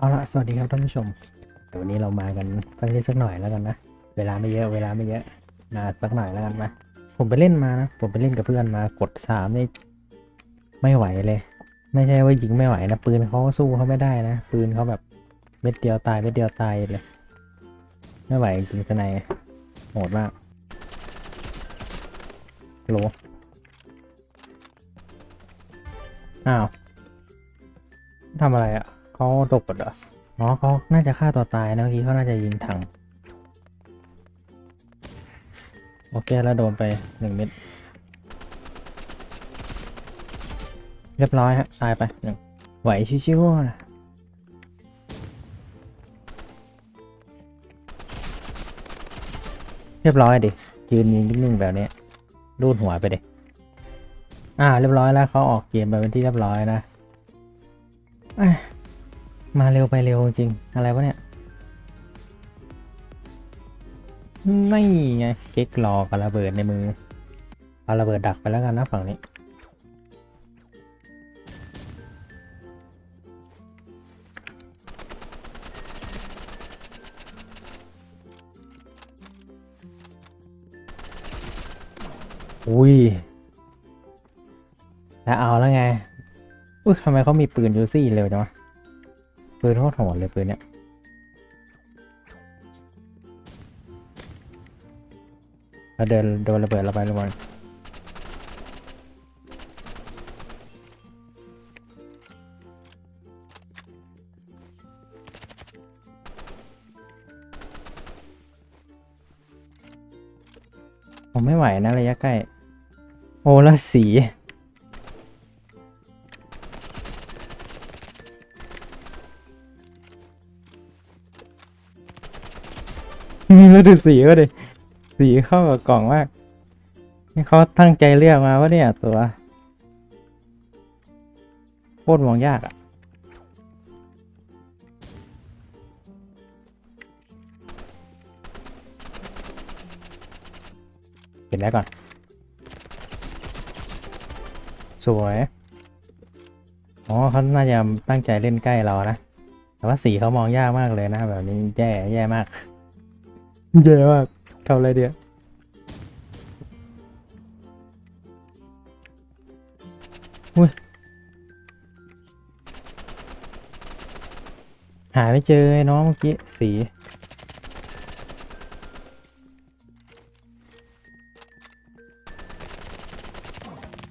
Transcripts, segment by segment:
เอาละสวัสดีครับท่านผู้ชมเดี๋ยววันนี้เรามากันสักนิดสักหน่อยแล้วกันนะ เวลาไม่เยอะเวลาไม่เยอะนาสักหน่อยแล้วกันมาผมไปเล่นมานะผมไปเล่นกับเพื่อนมากดสามนี่ไม่ไหวเลย ไม่ใช่ว่ายิงไม่ไหวนะปืนเขาสู้เขาไม่ได้นะ ปืนเขาแบบเม็ดเดียวตายเม็ดเดียวตายเลย ไม่ไหวจริงๆสนายโหดมากโลอ้าวทำอะไรอะ เขาตกกดเหรออ๋อเขาน่าจะฆ่าตัวตายนะเมื่อกี้เขาน่าจะยิงถัง โอเคแล้วโดนไปหนึ่งเม็ด เรียบร้อยฮะ ตายไปหนึ่งไหวชิวๆนะเรียบร้อยดิยืนยิงนิ่งๆแบบนี้รูดหัวไปดิอ่า เรียบร้อยแล้วเขาออกเกมไปเป็นที่เรียบร้อยนะเอ้ย มาเร็วไปเร็วจริง อะไรวะเนี่ยนี่ไง เก๊กรอกับระเบิดในมือเอาระเบิดดักไปแล้วกันนะฝั่งนี้ อุ้ย แล้วเอาแล้วไง อุ้ยทำไมเขามีปืนยูซี่เร็วจังวะ ปืนโคตรโหดเลยปืนเนี้ยแล้วเดินโดนระเบิดระบายระเบิดผมไม่ไหวนะระยะใกล้ โอ้แล้วสี แล้วดูสีก็ดิสีเข้ากับกล่องมาก นี่เขาตั้งใจเลือกมาว่าเนี่ยตัวโคตรมองยากอะ่ะเห็นแล้วก่อน สวย อ๋อเขาน่าจะตั้งใจเล่นใกล้เรานะ แต่ว่าสีเขามองยากมากเลยนะ แบบนี้แย่แย่มาก แย่มากทำอะไรเดียวหาไม่เจอไอ้น้องเมื่อกี้ สี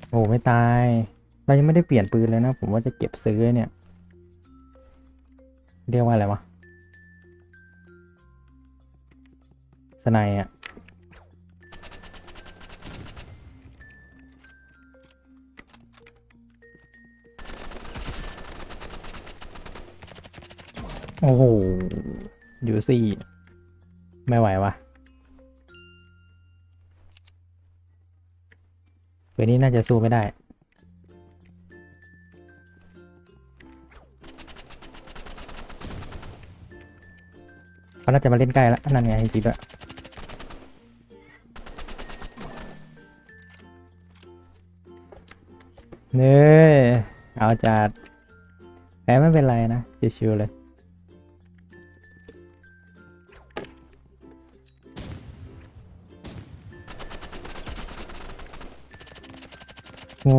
โอ้ไม่ตาย เรายังไม่ได้เปลี่ยนปืนเลยนะ ผมว่าจะเก็บซื้อเนี่ย เรียกว่าอะไรวะ สนด์อะโอ้โหยูซี่ ไม่ไหววะเวนี้น่าจะสู้ไม่ได้ เขาน่าจะมาเล่นใกล้แล้วนั่นไงจริงด้วย เน่เอาจัดแพ้ไม่เป็นไรนะ ชิวๆเลย โอ้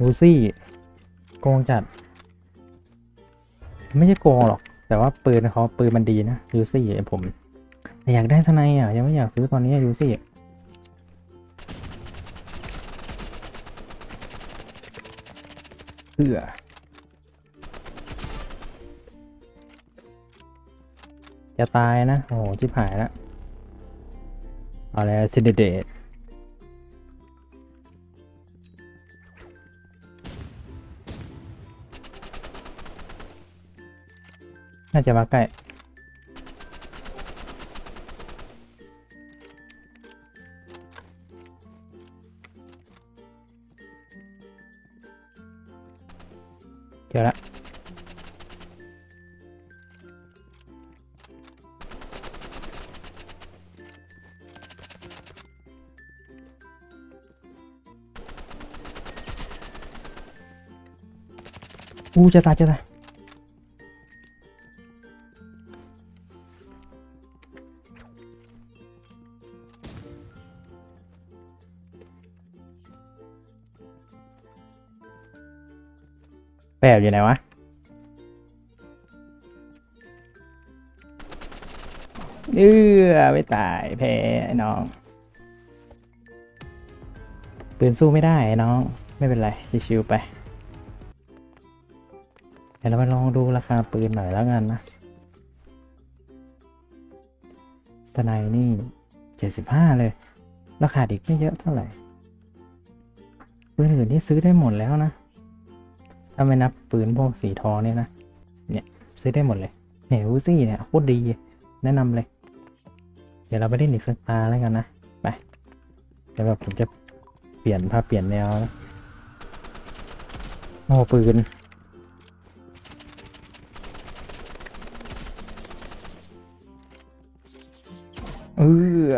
ลูซี่โกงจัด ไม่ใช่โกงหรอก แต่ว่าปืนเขาปืนมันดีนะยูซี่ผมแต่อยากได้ทนายอะ ยังไม่อยากซื้อตอนนี้ยูซี่ เพื่อจะตายนะ โอ้โหชิบหายแล้วเอาแล้วซินเดเดตน่าจะมาใกล้ จอละอู้จะตายจะตาย แปบอยู่ไหนวะ เอื้อไม่ตายแพ้ไอ้น้อง ปืนสู้ไม่ได้ไอ้น้อง ไม่เป็นไร ชิวๆไป เดี๋ยวเรามาลองดูราคาปืนหน่อยแล้วกันนะตะไนนี่เจ็ดสิบห้าเลย ราคาอีกไม่เยอะเท่าไหร่ปืนอื่นที่ซื้อได้หมดแล้วนะ ถ้าไม่นับปืนพวกสีทองเนี่ยนะ เนี่ยซื้อได้หมดเลย เนี่ยอูซี่เนี่ยโคตรดี แนะนำเลย เดี๋ยวเราไปเล่นอีกสักตาแล้วกันนะ ไป เดี๋ยวแบบผมจะเปลี่ยนพาเปลี่ยนแนวนะโอ้ปืนเออ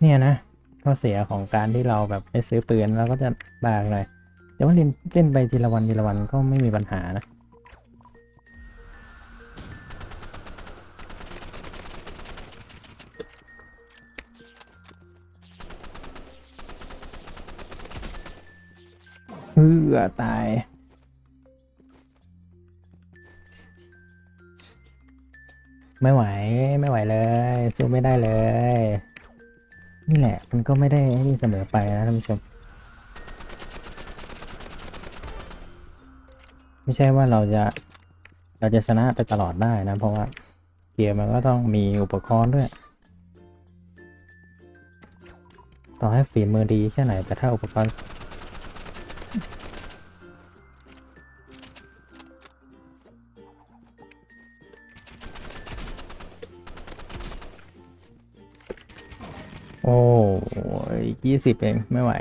เนี่ยนะข้อเสียของการที่เราแบบไปซื้อปืนเราก็จะบากหน่อย แต่ว่าเล่นเล่นไปทีละวันทีละวันก็ไม่มีปัญหานะเออตายไม่ไหวไม่ไหวเลยสู้ไม่ได้เลย นี่แหละมันก็ไม่ได้นี่เสมอไปนะท่านผู้ชม ไม่ใช่ว่าเราจะเราจะชนะไปตลอดได้นะ เพราะว่าเกมมันก็ต้องมีอุปกรณ์ด้วย ต่อให้ฝีมือดีแค่ไหน แต่ถ้าอุปกรณ์โอ้ยยี่สิบเอง ไม่ไหว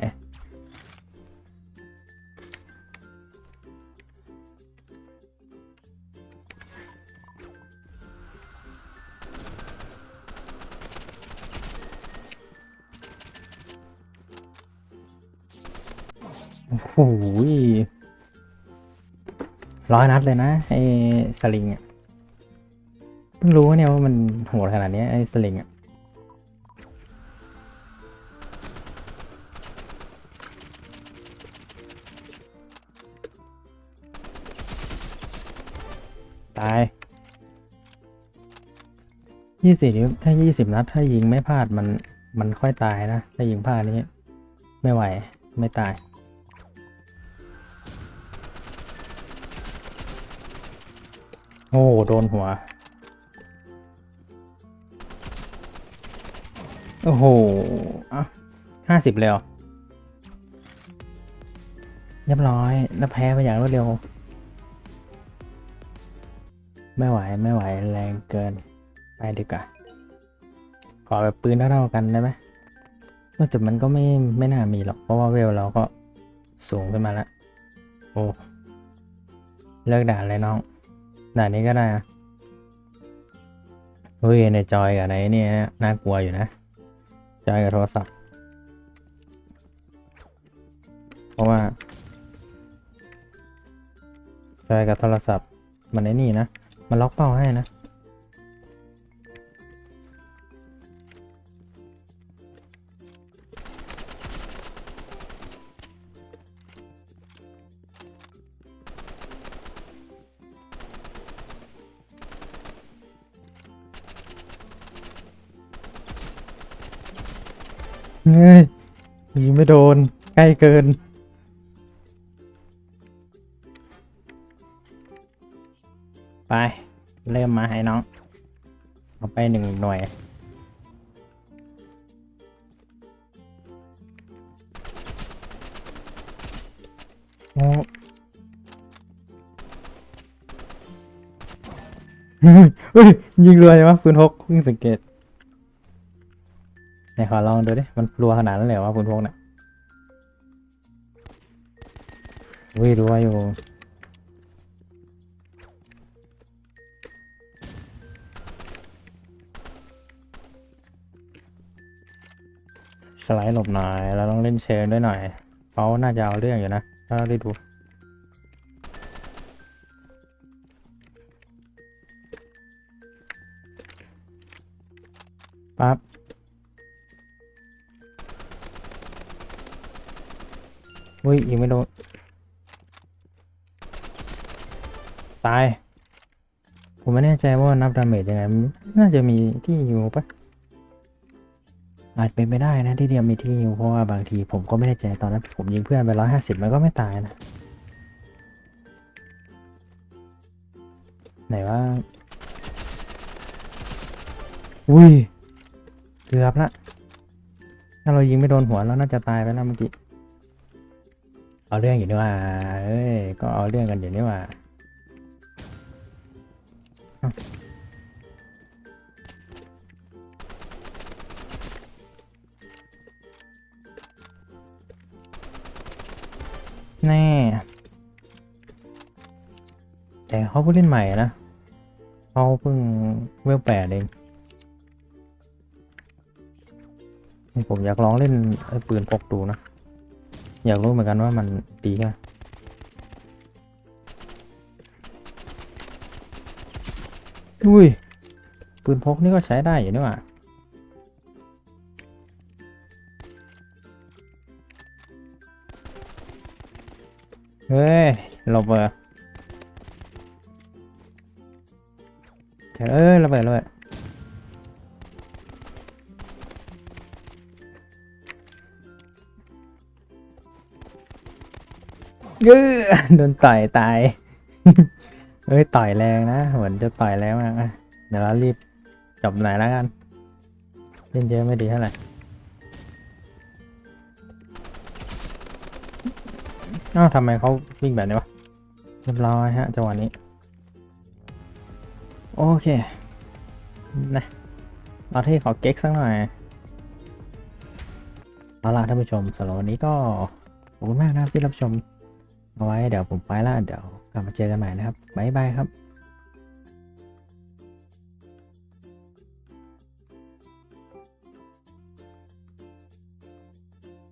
โอ้โหร้อยนัดเลยนะไอ้สลิงอะเพิ่งรู้เนี่ยว่ามันโหดขนาดนี้ไอ้สลิงอะตายยี่สิบถ้ายี่สิบนัด ถ้ายิงไม่พลาดมันมันค่อยตายนะ ถ้ายิงพลาดนี้ ไม่ไหว ไม่ตาย โอ้โดนหัว โอ้โหอะห้าสิบเลยเหรอเรียบร้อย แล้วแพ้ไปอย่างรวดเร็ว ไม่ไหว ไม่ไหว แรงเกิน ไปดีกว่า ขอแบบปืนเท่าๆกันได้ไหมว่าแต่มันก็ไม่ ไม่น่ามีหรอก เพราะว่าเวลเราก็สูงขึ้นมาแล้ว โอ้ เลิกด่าเลยน้อง ด่านนี้ก็ได้อะเฮ้ยในจอยกับในนี่นะน่ากลัวอยู่นะ จอยกับโทรศัพท์ เพราะว่า จอยกับโทรศัพท์ มันในนี่นะ มันล็อกเป้าให้นะ เฮ้ยยิงไม่โดน ใกล้เกิน ไป เริ่มมาให้น้อง เอาไปหนึ่งหน่วย โอ้เฮ้ย ยิงรัวใช่ไหมปืนพกเพิ่งสังเกต ไหนขอลองดูดิ มันรัวขนาดนั้นเลยหรอวะคุณพวกเนี่ยอุ้ยรัวอยู่ สไลด์หลบหน่อย เราต้องเล่นเชนด้วยหน่อยเขาน่าจะเอาเรื่องอยู่นะ ถ้าได้ดูปั๊บ้ยยิงไม่โดน ตาย ผมไม่แน่ใจว่านับดาเมจยังไง น่าจะมีที่อยู่ปะอาจเป็นไปได้นะที่เดียวมีที่อยู่เพราะว่าบางทีผมก็ไม่แน่ใจตอนนั้นผมยิงเพื่อนไปร้อยห้าสิบมันก็ไม่ตายนะ ไหนว่า อุ้ยเกือบละ ถ้าเรายิงไม่โดนหัวเราน่าจะตายไปแล้วเมื่อกี้ เอาเรื่องอยู่นี่ว่าเอ้ย ก็เอาเรื่องกันอยู่นี่ว่าแน่ แต่เขาเพิ่งเล่นใหม่นะเขาเพิ่งเวลแปดเองนี่ผมอยากลองเล่นไอ้ปืนพกดูนะ อยากรู้เหมือนกันว่ามันดีแค่ไหนอุ้ย ปืนพกนี่ก็ใช้ได้อยู่นี่หว่าเฮ้ยหลบเบอร์เอ้ยระเบิดระเบิด ยื้อโดนต่อยตาย เอ้ยต่อยแรงนะเหมือนจะต่อยแรงมากอะเดี๋ยวเรารีบจบไหนอยแล้วกันเล่นเยอะไม่ดีเท่าไหร่เอ้าวทำไมเขาวิ่งแบบนี้วะเรียบร้อยฮะจังหวะนี้ โอเคนะเราที่ขอเก๊กสักหน่อยเอาล่ะท่านผู้ชมสำหรับวันนี้ก็ขอบคุณมากนะครับที่รับชม เอาไว้เดี๋ยวผมไปละเดี๋ยวกลับมาเจอกันใหม่นะครับบ๊ายบายครับ